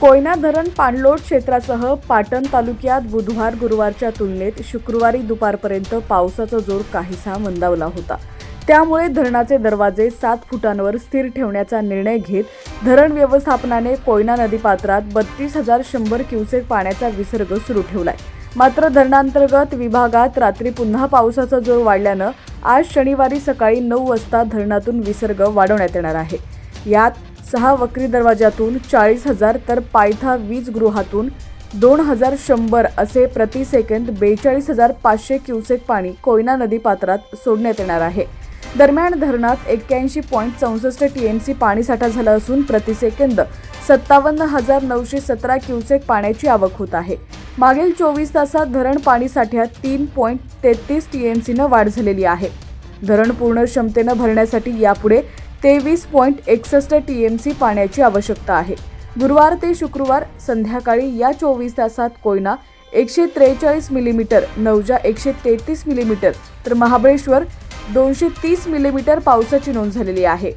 कोयना धरण पाणलोट क्षेत्रासह पाटण तालुक्यात बुधवार गुरुवारच्या तुलनेत शुक्रवारी दुपारपर्यंत पावसाचा जोर काहीसा मंदावला होता. त्यामुळे धरणाचे दरवाजे सात फुटांवर स्थिर ठेवण्याचा निर्णय घेत धरण व्यवस्थापनाने कोयना नदीपात्रात बत्तीस हजार शंभर क्युसेक पाण्याचा विसर्ग सुरू ठेवलाय. मात्र धरणांतर्गत विभागात रात्री पुन्हा पावसाचा जोर वाढल्यानं आज शनिवारी सकाळी नऊ वाजता धरणातून विसर्ग वाढवण्यात येणार आहे. यात सहा वक्री दरवाजातून चाळीस हजार तर पायथा वीज गृहातून दोन हजार शंभर असे प्रति सेकंद बेचाळीस हजार पाचशे क्युसेक पाणी कोयना नदीपात्रात सोडण्यात येणार आहे. दरम्यान धरणात एक्क्याऐंशी पॉईंट चौसष्ट टीएमसी पाणीसाठा झाला असून प्रति सेकंद सत्तावन्न हजार नऊशे सतरा क्युसेक पाण्याची आवक होत आहे. मागील चोवीस तासात धरण पाणीसाठ्यात तीन पॉईंट तेहतीस टीएमसीनं वाढ झालेली आहे. धरण पूर्ण क्षमतेनं भरण्यासाठी यापुढे तेवीस पॉईंट एकसष्ट टी एम सी पाण्याची आवश्यकता आहे. गुरुवार ते शुक्रवार संध्याकाळी या चोवीस तासात कोयना एकशे त्रेचाळीस मिलीमीटर नवजा एकशे तेहतीस मिलीमीटर तर महाबळेश्वर दोनशे तीस मिलीमीटर पावसाची नोंद झालेली आहे.